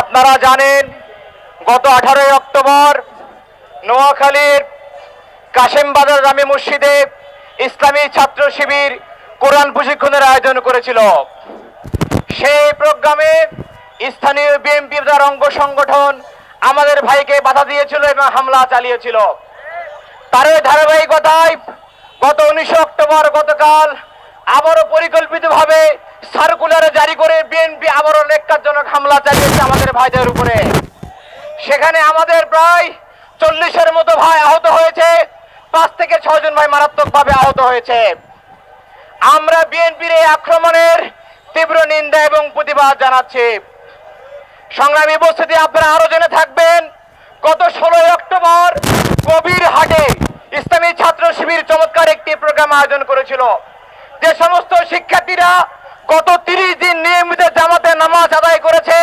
আপনারা জানেন, গত আঠারোই অক্টোবর নোয়াখালীর কাশেমবাজার জামে মসজিদে ইসলামী ছাত্র শিবির কোরআন প্রশিক্ষণের আয়োজন করেছিল। সেই প্রোগ্রামে স্থানীয় বিএনপি তার অঙ্গ সংগঠন আমাদের ভাইকে বাধা দিয়েছিল এবং হামলা চালিয়েছিল। তারই ধারাবাহিকতায় গত উনিশে অক্টোবর গতকাল আবারও পরিকল্পিতভাবে সার্কুলার জারি করে বিএনপি আবারও লেখাজনক হামলা চালিয়েছে আমাদের ভাইদের উপরে। সেখানে আমাদের প্রায় চল্লিশের মতো ভাই আহত হয়েছে। পাঁচ থেকে ছজন ভাই মারাত্মকভাবে আহত হয়েছে। আমরা বিএনপির এই আক্রমণের তীব্র নিন্দা এবং প্রতিবাদ জানাচ্ছি। সংগ্রামী উপস্থিতি আপনারা আরও জেনে থাকবেন, গত ষোলোই অক্টোবর কবির হাটে ইসলামী ছাত্র শিবির চমৎকার একটি প্রোগ্রাম আয়োজন করেছিল। যে সমস্ত শিক্ষার্থীরা গত তিরিশ দিন নিয়মিত জামাতে নামাজ আদায় করেছে।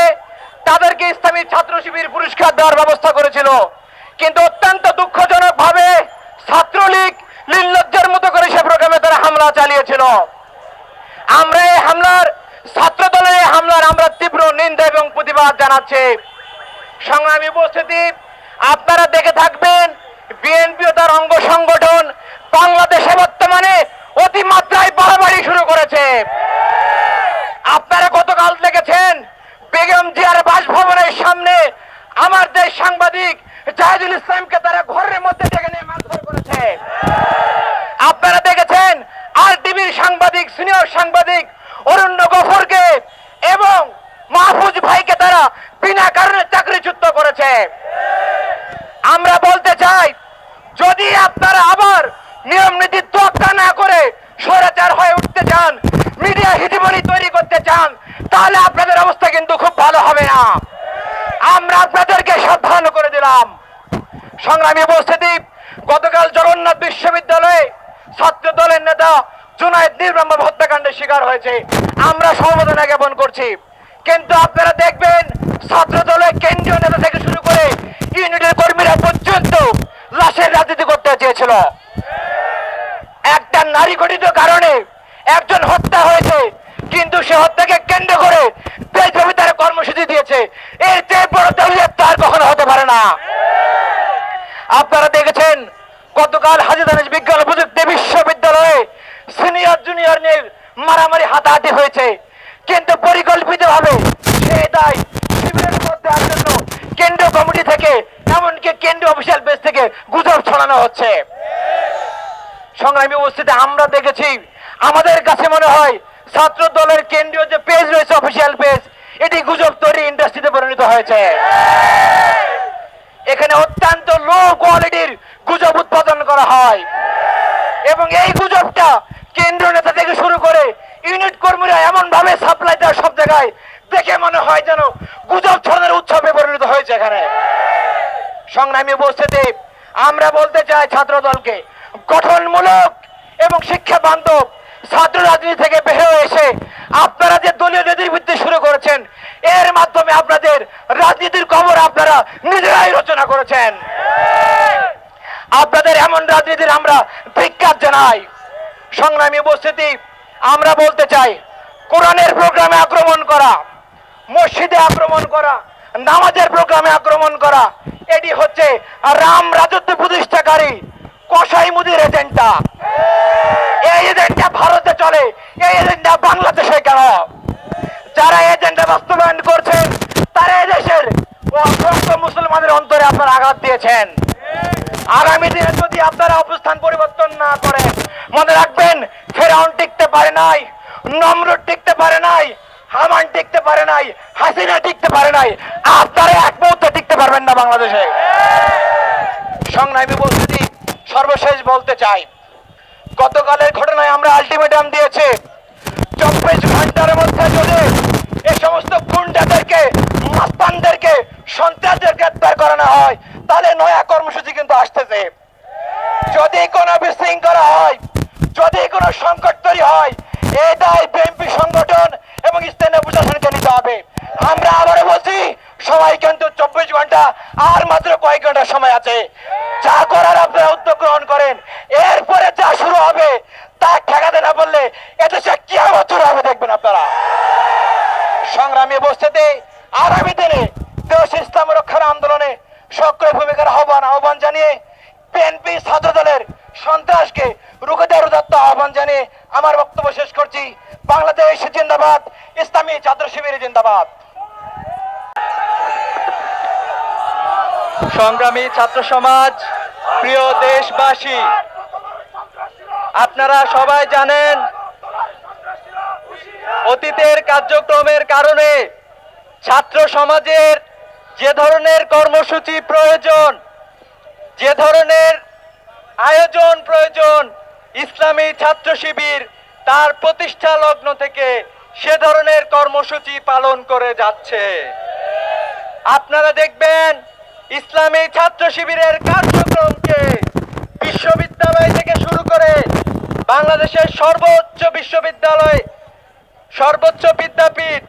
তাদেরকে ইসলামী ছাত্র শিবির পুরস্কার দেওয়ার ব্যবস্থা করেছিল। কিন্তু অত্যন্ত দুঃখজনক ভাবে ছাত্রলীগ নির্লজ্জের মতো করে সে প্রোগ্রামে তারা হামলা চালিয়েছিল। আমরা এই হামলার ছাত্র দলের এই হামলার আমরা তীব্র নিন্দা এবং প্রতিবাদ জানাচ্ছি। সংগ্রামী উপস্থিতি, আপনারা দেখে থাকবেন বিএনপি ও তার অঙ্গ সংগঠন, বাংলাদেশে বর্তমানে অতিমাত্রায় বাড়াবাড়ি শুরু আপনারা গতকাল দেখেছেন বেগম জিয়ার বাসভবনের সামনে আমার দেশ সাংবাদিক জাহিদুল ইসলামকে তারা ঘরের মধ্যে ডেকে নিয়ে মারধর করেছে। আপনারা দেখেছেন আর টিভির সাংবাদিক, সিনিয়র সাংবাদিক অরুণ্য গফরকে এবং মাহফুজ ভাইকে তারা বিনা কারণে চাকরিচ্যুত করেছে। আমরা বলতে চাই, যদি আপনারা আবার নিয়ম নীতি তোয়াক্কা না করে স্বৈরাচার হয়ে উঠতে চান, মিডিয়া হিজিমনি তৈরি করতে চান, তাহলে আপনাদের অবস্থা কিন্তু খুব ভালো হবে না। আমরা আপনাদেরকে সাবধান করে দিলাম। সংগ্রামী উপস্থিতি, গতকাল জগন্নাথ বিশ্ববিদ্যালয়ে ছাত্র দলের নেতা জুনায়দ নির্মম হত্যাকাণ্ডের শিকার হয়েছে। আমরা সমবেদনা জ্ঞাপন করছি। কিন্তু আপনারা দেখবেন ছাত্র দলের কেন্দ্রীয় নেতা থেকে শুরু করে ইউনিটের কর্মীরা পর্যন্ত লাশের রাজনীতি করতে চেয়েছিল। একটা নারী গঠিত কারণে একজন হত্যা হয়েছে, কিন্তু সে হত্যাকে কেন্দ্র করে দেশব্যাপী তারা কর্মসূচি দিয়েছে। এর চেয়ে বড় দলীয় তার কখনো হতে পারে না। আপনারা দেখেছেন, গতকাল হাজিদানিস বিজ্ঞান প্রযুক্তি বিশ্ববিদ্যালয়ে সিনিয়র জুনিয়র নিয়ে মারামারি হাতাহাতি হয়েছে। কিন্তু পরিকল্পিত ভাবে সে দায় শিবিরের মধ্যে আসার জন্য কেন্দ্রীয় কমিটি থেকে, এমনকি কেন্দ্রীয় অফিসিয়াল বেস থেকে গুজব ছড়ানো হচ্ছে। সংগ্রামী উপস্থিতি আমরা দেখেছি। আমাদের কাছে মনে হয় ছাত্র দলের কেন্দ্রীয় যে পেজ রয়েছে অফিসিয়াল পেজ এটি গুজব তৈরি ইন্ডাস্ট্রিতে পরিণত হয়েছে। এখানে অত্যন্ত লো কোয়ালিটির গুজব উৎপাদন করা হয়। এবং এই গুজবটা কেন্দ্র নেতা থেকে শুরু করে ইউনিট কর্মীরা এমন ভাবে সাপ্লাই দেওয়া সব জায়গায়, দেখে মনে হয় যেন গুজব ছড়ানোর উৎসবে পরিণত হয়েছে এখানে। সংগ্রামী উপস্থিতি, আমরা বলতে চাই ছাত্র দলকে গঠনমূলক এবং শিক্ষা বান্ধব ছাত্র রাজনীতি থেকে বের হয়ে এসে আপনারা যে দলীয় নেতৃবৃত্তি শুরু করেছেন, এর মাধ্যমে আপনাদের রাজনীতির খবর আপনারা নিজেরাই রচনা করেছেন। আপনাদের এমন রাজনীতির আমরা ধিক্কার জানাই। সংগ্রামী উপস্থিতি, আমরা বলতে চাই, কোরআনের প্রোগ্রামে আক্রমণ করা, মসজিদে আক্রমণ করা, নামাজের প্রোগ্রামে আক্রমণ করা, এটি হচ্ছে রাম রাজত্ব প্রতিষ্ঠাকারী কসাই মুদির এজেন্টটা এই এজেন্টটা ভারতে চলে, এই এজেন্টটা বাংলাদেশে কেন যারা এজেন্টটা বাস্তবায়ন করছেন তারা এদেশের অসংখ্য মুসলমানের অন্তরে আপনার আঘাত দিয়েছেন। আগামী দিনে যদি আপনারা অবস্থান পরিবর্তন না করেন মনে রাখবেন ফেরাউন টিকতে পারে নাই নমরুদ টিকতে পারে নাই হামান টিকতে পারে নাই হাসিনা টিকতে পারে নাই আপনারা এক মুহূর্তে টিকতে পারবেন না বাংলাদেশে সংগ্রামী উপস্থিতি সর্বশেষ বলতে চাই গতকালের ঘটনায় আমরা আলটিমেটাম দিয়েছি চব্বিশ ঘণ্টার মধ্যে যদি এই সমস্ত গুন্ডাদেরকে মাস্তানদেরকে সন্ত্রাসদের গ্রেপ্তার করানো হয় তাহলে নয়া কর্মসূচি কিন্তু আসতেছে যদি কোনো বিশৃঙ্খলা হয়, যদি কোনো সংকট তৈরি হয় এই দায় বিএনপি সংগঠন এবং স্থানীয় প্রশাসনকে নিতে হবে। আমরা আবারও বলছি, সবাই কিন্তু চব্বিশ ঘণ্টা আর মাত্র কয়েক ঘণ্টা সময় আছে। যা করার আপনারা উদ্যোগ গ্রহণ করেন। এরপরে যা শুরু হবে, তা ঠেকাতে না বললে এদেশে কি বছর হবে, দেখবেন আপনারা। সংগ্রামী উপস্থিতি আগামী দিনে দেশ ইসলাম রক্ষার আন্দোলনে সক্রিয় ভূমিকা আহ্বান ছাত্র দলের সন্ত্রাসকে রুখে দেওয়ার উদাত্ত আহ্বান জানিয়ে আমার বক্তব্য শেষ করছি। বাংলাদেশ জিন্দাবাদ, ইসলামী ছাত্র শিবির জিন্দাবাদ। সংগ্রামী ছাত্র সমাজ, প্রিয় দেশবাসী, আপনারা সবাই জানেন, অতীতের কার্যক্রমের কারণে ছাত্র সমাজের যে ধরনের কর্মসূচি প্রয়োজন, যে ধরনের আয়োজন প্রয়োজন। ইসলামী ছাত্র শিবির তার প্রতিষ্ঠা লগ্ন থেকে সে ধরনের কর্মসূচি পালন করে যাচ্ছে। আপনারা দেখবেন, ইসলামী ছাত্র শিবিরের কার্যক্রমকে বিশ্ববিদ্যালয় থেকে শুরু করে বাংলাদেশের সর্বোচ্চ বিশ্ববিদ্যালয়, সর্বোচ্চ বিদ্যাপীঠ,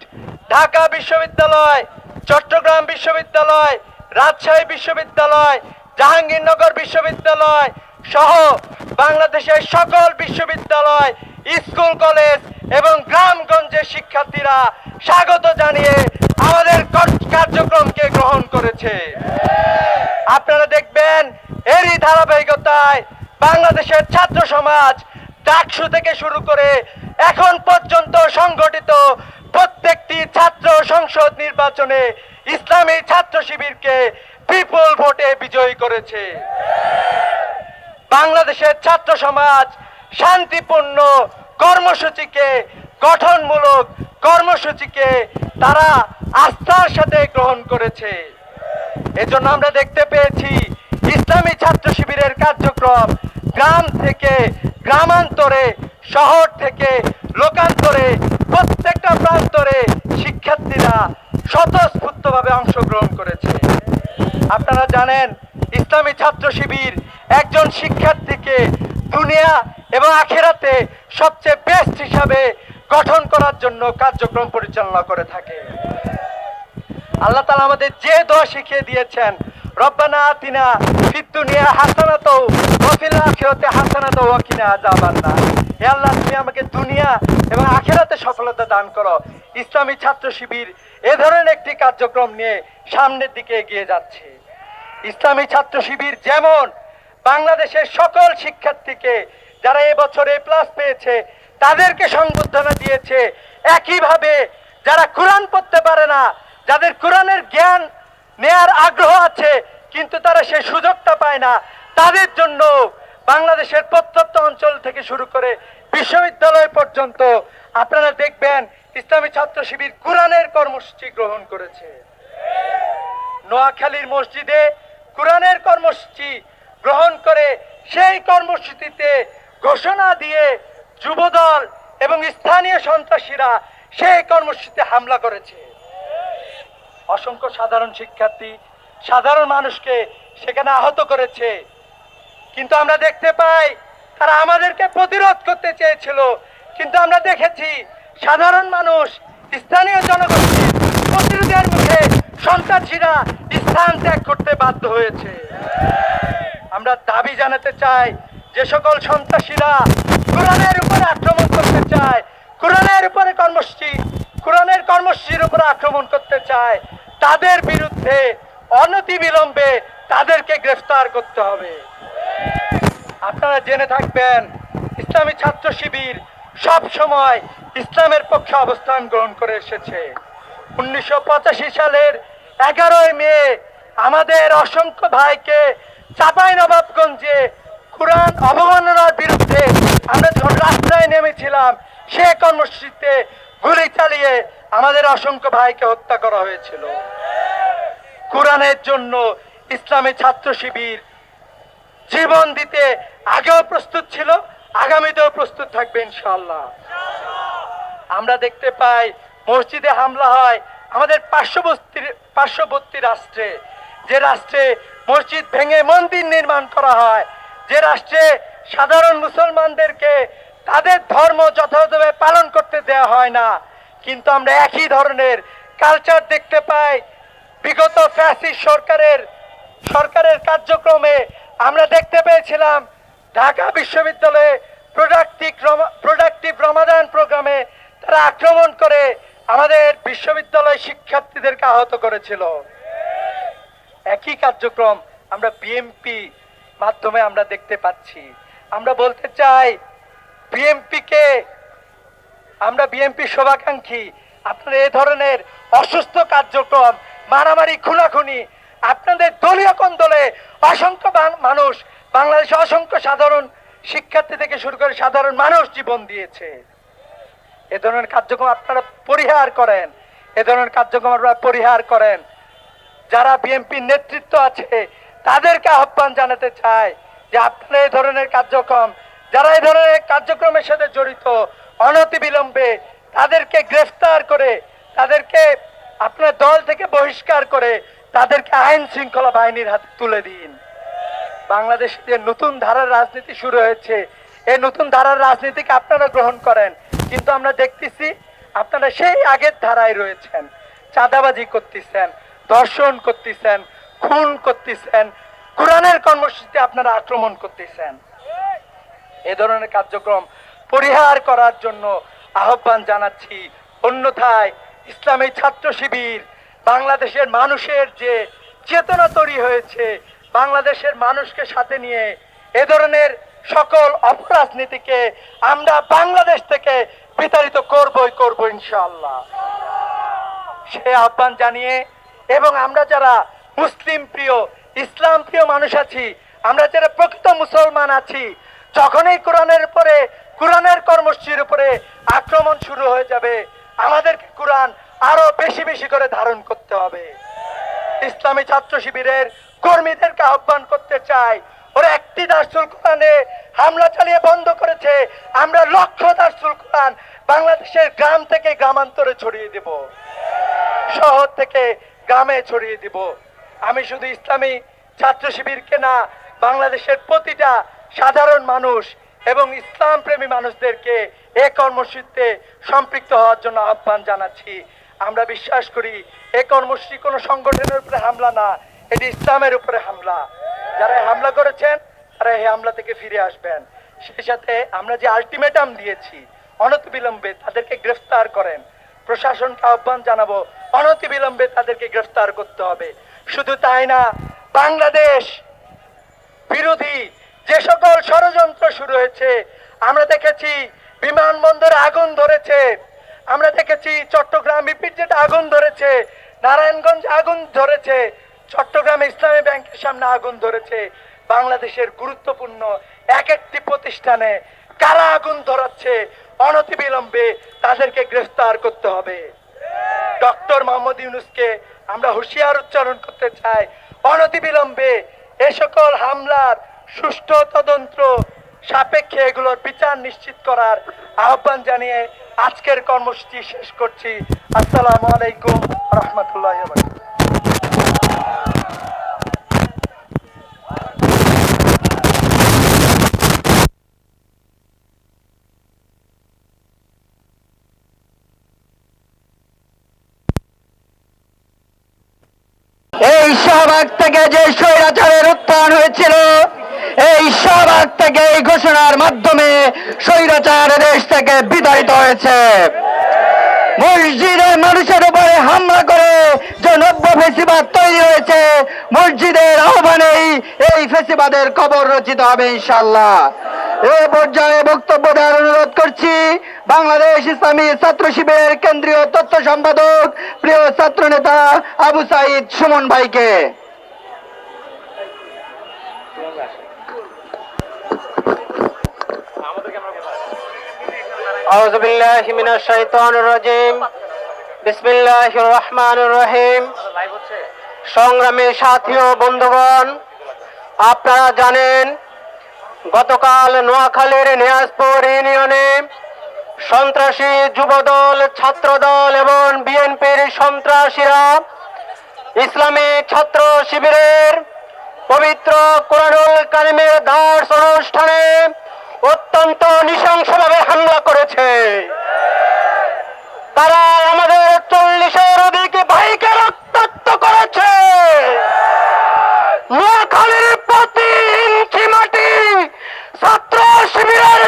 ঢাকা বিশ্ববিদ্যালয়, চট্টগ্রাম বিশ্ববিদ্যালয়, রাজশাহী বিশ্ববিদ্যালয়, জাহাঙ্গীরনগর বিশ্ববিদ্যালয় সহ বাংলাদেশের সকল বিশ্ববিদ্যালয়, স্কুল, কলেজ এবং গ্রামগঞ্জের শিক্ষার্থীরা স্বাগত জানিয়ে আমাদের কর- কার্যক্রমকে গ্রহণ করেছে। আপনারা দেখবেন এরই ধারাবাহিকতায় বাংলাদেশের ছাত্র সমাজ ডাকসু থেকে শুরু করে এখন পর্যন্ত সংগঠিত প্রত্যেকটি ছাত্র সংসদ নির্বাচনে ইসলামী ছাত্র শিবিরকে বিপুল ভোটে বিজয়ী করেছে। বাংলাদেশের ছাত্র সমাজ শান্তিপূর্ণ কর্মসূচিকে, গঠনমূলক কর্মসূচিকে তারা আস্থার সাথে গ্রহণ করেছে। এজন্য আমরা দেখতে পেয়েছি ইসলামী ছাত্র শিবিরের কার্যক্রম গ্রাম থেকে গ্রামান্তরে, শহর থেকে লোকান্তরে, প্রত্যেকটা প্রান্তরে শিক্ষার্থীরা স্বতঃস্ফূর্তভাবে অংশগ্রহণ করেছে। আপনারা জানেন ইসলামী ছাত্র শিবির একজন শিক্ষার্থীকে দুনিয়া এবং আখেরাতে সবচেয়ে বেস্ট হিসাবে গঠন করার জন্য কার্যক্রম পরিচালনা করে থাকে। আল্লাহ তালা আমাদের যে দোয়া শিখিয়ে দিয়েছেন, রব্বানা আতিনা ফিদ দুনিয়া হাসানাত ওয়াফিল আখিরাতে হাসানাত ওয়া কিনা আযাবান্নার হে আল্লাহ, তুমি আমাকে দুনিয়া এবং আখিরাতে সফলতা দান করো। ইসলামী ছাত্র শিবির এ ধরনের একটি কার্যক্রম নিয়ে সামনের দিকে এগিয়ে যাচ্ছে। ইসলামী ছাত্র শিবির যেমন বাংলাদেশের সকল শিক্ষার্থীকে যারা এবছরে প্লাস পেয়েছে, তাদেরকে সংবর্ধনা দিয়েছে। একইভাবে যারা কোরআন পড়তে পারে না, যাদের কোরআনের জ্ঞান নেয়ার আগ্রহ আছে, কিন্তু তারা সেই সুযোগটা পায় না, তাদের জন্য বাংলাদেশের প্রত্যন্ত অঞ্চল থেকে শুরু করে বিশ্ববিদ্যালয় পর্যন্ত আপনারা দেখবেন ইসলামী ছাত্র শিবির কোরআনের কর্মসূচি গ্রহণ করেছে। নোয়াখালীর মসজিদে কোরআনের কর্মসূচি গ্রহণ করে সেই কর্মসূচিতে ঘোষণা দিয়ে যুবদল এবং স্থানীয় সন্ত্রাসীরা সেই কর্মসূচিতে হামলা করেছে। অসংখ্য সাধারণ শিক্ষার্থী, সাধারণ মানুষকে সেখানে আহত করেছে। কিন্তু আমরা দেখতে পাই, তারা আমাদেরকে প্রতিরোধ করতে চেয়েছিল। কিন্তু আমরা দেখেছি, সাধারণ মানুষ, স্থানীয় জনগোষ্ঠীর প্রতিরোধের মুখে সন্ত্রাসীরা স্থান ত্যাগ করতে বাধ্য হয়েছে। আমরা দাবি জানাতে চাই, যে সকল সন্ত্রাসীরা কোরআনের উপরে আক্রমণ করতে চায়, কোরআনের উপরে কর্মসূচি, কোরআনের কর্মসূচির উপরে আক্রমণ করতে চায়, তাদের বিরুদ্ধে অনতি বিলম্বে তাদেরকে গ্রেফতার করতে হবে। আপনারা জেনে থাকবেন, ইসলামী ছাত্র শিবির সব সময় ইসলামের পক্ষে অবস্থান গ্রহণ করে এসেছে। উনিশশো পঁচাশি সালের এগারোই মে আমাদের অসংখ্য ভাইকে চাপাই নবাবগঞ্জে কোরআন অবমাননার বিরুদ্ধে আমরা যখন রাস্তায় নেমেছিলাম, সে কর্মসূচিতে গুলি চালিয়ে আমাদের অসংখ্য ভাইকে হত্যা করা হয়েছিল। কোরআনের জন্য ইসলামী ছাত্র শিবির জীবন দিতে আগেও প্রস্তুত ছিল, আগামীতেও প্রস্তুত থাকবে ইনশাল্লাহ আমরা দেখতে পাই, মসজিদে হামলা হয় আমাদের পার্শ্ববর্তী পার্শ্ববর্তী রাষ্ট্রে, যে রাষ্ট্রে মসজিদ ভেঙে মন্দির নির্মাণ করা হয়, যে রাষ্ট্রে সাধারণ মুসলমানদেরকে তাদের ধর্ম যথাযথভাবে পালন করতে দেওয়া হয় না, কিন্তু আমরা একই ধরনের কালচার দেখতে পাই। বিগত ফ্যাসি সরকারের সরকারের কার্যক্রমে আমরা দেখতে পেয়েছিলাম ঢাকা বিশ্ববিদ্যালয়ে প্রোডাক্টিভ প্রোডাক্টিভ রমাদান প্রোগ্রামে তারা আক্রমণ করে আমাদের বিশ্ববিদ্যালয় শিক্ষার্থীদেরকে আহত করেছিল। একই কার্যক্রম আমরা বিএমপি মাধ্যমে আমরা দেখতে পাচ্ছি। আমরা বলতে চাই বিএমপিকে আমরা বিএনপি শোভাকাঙ্ক্ষী, আপনারা এই ধরনের অসুস্থ কার্যক্রম, মারামারি, খুনাখুনি, আপনাদের দলীয় কোন্দলে অসংখ্য মানুষ, বাংলাদেশে অসংখ্য সাধারণ শিক্ষার্থী থেকে শুরু করে সাধারণ মানুষ জীবন দিয়েছে। এ ধরনের কার্যক্রম আপনারা পরিহার করেন। এ ধরনের কার্যক্রম আপনারা পরিহার করেন। যারা বিএনপির নেতৃত্ব আছে, তাদেরকে আহ্বান জানাতে চাই যে আপনারা এই ধরনের কার্যক্রম, যারা এই ধরনের কার্যক্রমের সাথে জড়িত, অনতিবিলম্বে তাদেরকে গ্রেফতার করে, তাদেরকে আপনার দল থেকে বহিষ্কার করে, তাদেরকে আইন শৃঙ্খলা বাহিনীর হাতে তুলে দিন। বাংলাদেশে যে নতুন ধারার রাজনীতি শুরু হয়েছে এই নতুন ধারার রাজনীতিকে আপনারা গ্রহণ করেন। কিন্তু আমরা দেখতেছি আপনারা সেই আগের ধারায় রয়েছেন, চাঁদাবাজি করতেছেন, ধর্ষণ করতেছেন, খুন করতেছেন, কোরআনের কর্মসূচিতে আপনারা আক্রমণ করতেছেন। এ ধরনের কার্যক্রম পরিহার করার জন্য আহ্বান জানাচ্ছি। অন্যথায় ইসলামী ছাত্র শিবির, বাংলাদেশের মানুষের যে চেতনা তৈরি হয়েছে, বাংলাদেশের মানুষকে সাথে নিয়ে এ ধরনের সকল অপরাজনীতিকে আমরা বাংলাদেশ থেকে বিতাড়িত করবই করব ইনশাআল্লাহ। সে আহ্বান জানিয়ে এবং আমরা যারা মুসলিম প্রিয়, ইসলাম প্রিয় মানুষ আছি, আমরা যারা প্রকৃত মুসলমান আছি, যখনই কোরআনের উপরে, কোরআনের কর্মসূচির উপরে আক্রমণ শুরু হয়ে যাবে, আমাদেরকে কোরআন আরও বেশি বেশি করে ধারণ করতে হবে। ইসলামী ছাত্র শিবিরের কর্মীদেরকে আহ্বান করতে চাই একটি দার্সুল কোরআনে হামলা চালিয়ে বন্ধ করেছে। আমরা লক্ষ দার্সুল কোরআন বাংলাদেশের গ্রাম থেকে গ্রামান্তরে ছড়িয়ে দেব। শহর থেকে গ্রামে ছড়িয়ে দিব। আমি শুধু ইসলামী ছাত্র শিবিরকে না, বাংলাদেশের প্রতিটা সাধারণ মানুষ এবং ইসলাম প্রেমী মানুষদেরকে এ কর্মসূচিতে সম্পৃক্ত হওয়ার জন্য আহ্বান জানাচ্ছি। আমরা বিশ্বাস করি, এ কর্মসূচি কোনো সংগঠনের উপরে হামলা না, এটি ইসলামের উপরে হামলা। যারা হামলা করেছেন তারা এই হামলা থেকে ফিরে আসবেন। সেই সাথে আমরা যে আলটিমেটাম দিয়েছি অনতিবিলম্বে তাদেরকে গ্রেফতার করেন। প্রশাসনকে আহ্বান জানাব অনতিবিলম্বে তাদেরকে গ্রেফতার করতে হবে। শুধু তাই না, বাংলাদেশ বিরোধী যে সকল ষড়যন্ত্র শুরু হয়েছে, আমরা দেখেছি বিমানবন্দরে আগুন ধরেছে। আমরা দেখেছি চট্টগ্রাম আগুন ধরেছে, নারায়ণগঞ্জ আগুন ধরেছে, চট্টগ্রাম ইসলামী ব্যাংকের সামনে আগুন ধরেছে। বাংলাদেশের গুরুত্বপূর্ণ এক একটি প্রতিষ্ঠানে কারা আগুন ধরাচ্ছে, অনতিবিলম্বে তাদেরকে গ্রেফতার করতে হবে। ডক্টর মোহাম্মদ ইউনুসকে আমরা হুঁশিয়ার উচ্চারণ করতে চাই, অনতিবিলম্বে এ সকল হামলার সুষ্ঠু তদন্ত সাপেক্ষে এগুলোর বিচার নিশ্চিত করার আহ্বান জানিয়ে আজকের কর্মসূচি শেষ করছি। আসসালামু আলাইকুম রহমতুল্লাহ এই শাহবাগ থেকে যে স্বৈরাচারের উত্থান হয়েছিল, এই শাহবাগ থেকে এই ঘোষণার মাধ্যমে স্বৈরাচার দেশ থেকে বিতাড়িত হয়েছে। মসজিদে মানুষের উপরে হামলা করে যে নব্য ফেসিবাদ তৈরি হয়েছে, মসজিদের আহ্বানেই এই ফেসিবাদের কবর রচিত হবে ইনশাল্লাহ এ পর্যায়ে বক্তব্য দেওয়ার অনুরোধ করছি, বাংলাদেশ ইসলামী ছাত্র শিবিরের কেন্দ্রীয় তথ্য সম্পাদক প্রিয় ছাত্র নেতা আবু সাইদ সুমন ভাইকে। أعوذ بالله من الشيطان الرجيم بسم الله الرحمن الرحيم সংগ্রামী সাথী ও বন্ধুগণ আপনারা জানেন গতকাল নোয়াখালীর নিয়াজপুর ইউনিয়নে সন্ত্রাসী যুবদল ছাত্রদল এবং বিএনপির সন্ত্রাসীরা ইসলামী ছাত্র শিবিরের পবিত্র কোরআনুল কারিমের দাস অনুষ্ঠানে অত্যন্ত নৃশংসভাবে হামলা করেছে। তারা আমাদের চল্লিশের অধিক ভাইকে রক্তাক্ত করেছে। প্রতি ইঞ্চি মাটি ছাত্র শিবিরের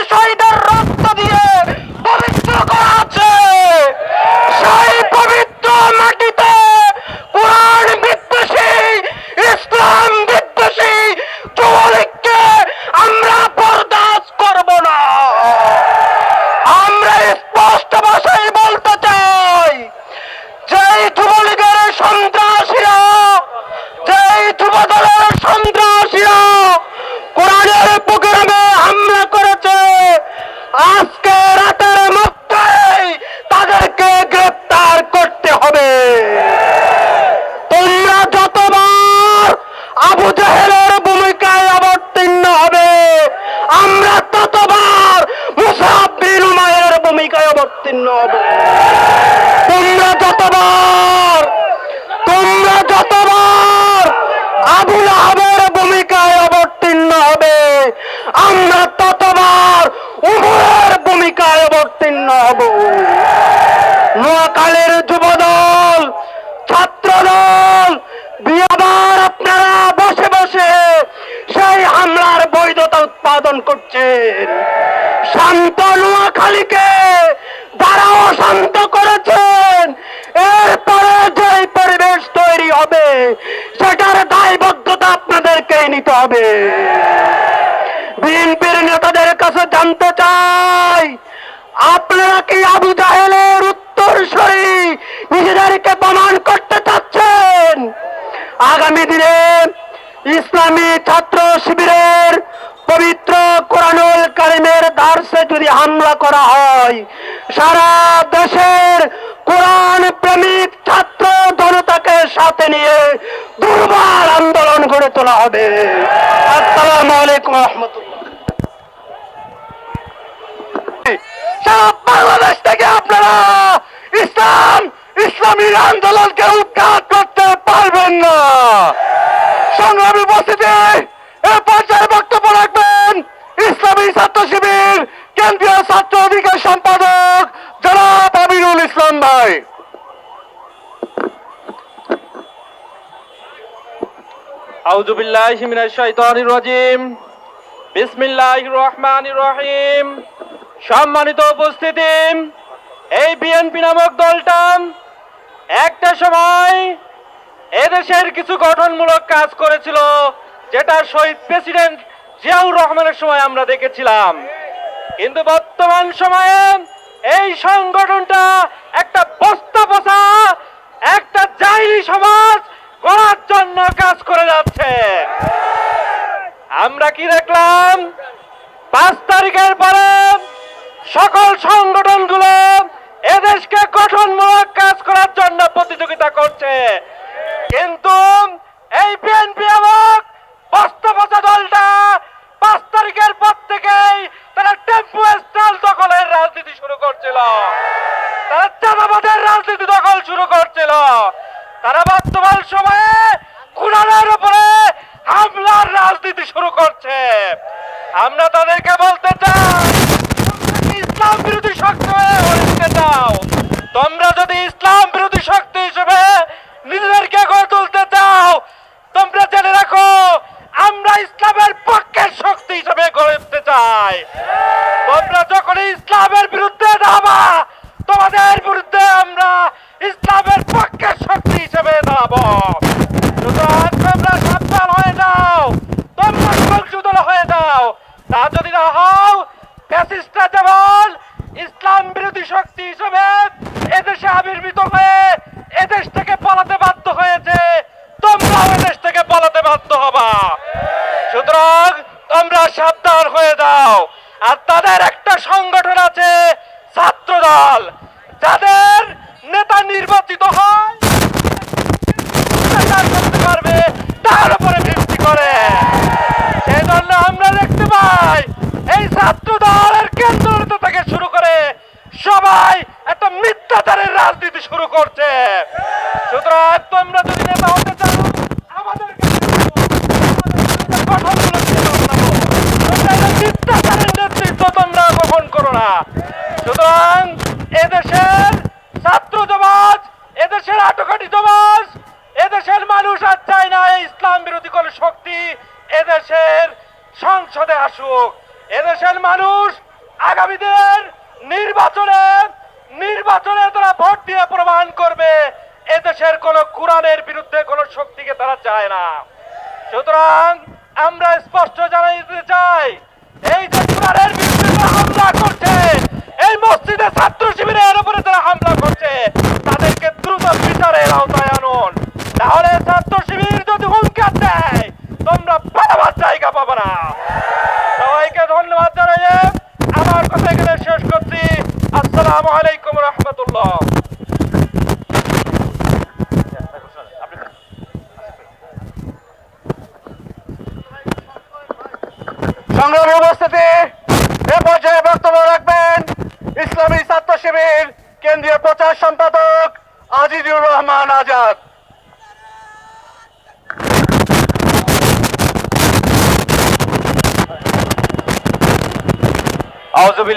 করছেন। শান্ত নোয়াখালীকে যারা অশান্ত করেছেন। এরপরে যে পরিবেশ তৈরি হবে, সেটার দায়বদ্ধতা আপনাদেরকেই নিতে হবে। বিএনপির নেতাদের কাছে জানতে চাই, আপনারা কি আবু জাহেলের উত্তরসরী নিজেদেরকে দলকে উৎখাত করতে পারবেন না। সংগ্রামী বসতিতে এ পর্যায়ে বক্তব্য রাখবেন ইসলামী ছাত্র শিবির কেন্দ্রীয় ছাত্র অধিকার সম্পাদক জনাব আমিরুল ইসলাম ভাই। আউযুবিল্লাহি মিনাশ শাইতানির রাজিম। বিসমিল্লাহির রহমানির রহিম। সম্মানিত উপস্থিতি, এই বিএনপি নামক দলটা একটা সময় এদেশের কিছু গঠনমূলক কাজ করেছিল যেটা শহীদ প্রেসিডেন্ট জিয়াউর রহমানের সময় আমরা দেখেছিলাম। কিন্তু বর্তমান সময়ে এই সংগঠনটা একটা বস্তা ಮಾತ್ರ চায় না। সুতরাং আমরা স্পষ্ট জানাই দিতে চাই, এই যে কোরআনের বিরুদ্ধে হামলা করছে, এই মসজিদে ছাত্র শিবিরের উপরে যারা হামলা করছে, তাদেরকে দ্রুত বিচারের আওতায় আনুন। তাহলে ছাত্র শিবির যদি হুঙ্কার দেয়, তোমরা পালাবার জায়গা পাবে না। সবাইকে ধন্যবাদ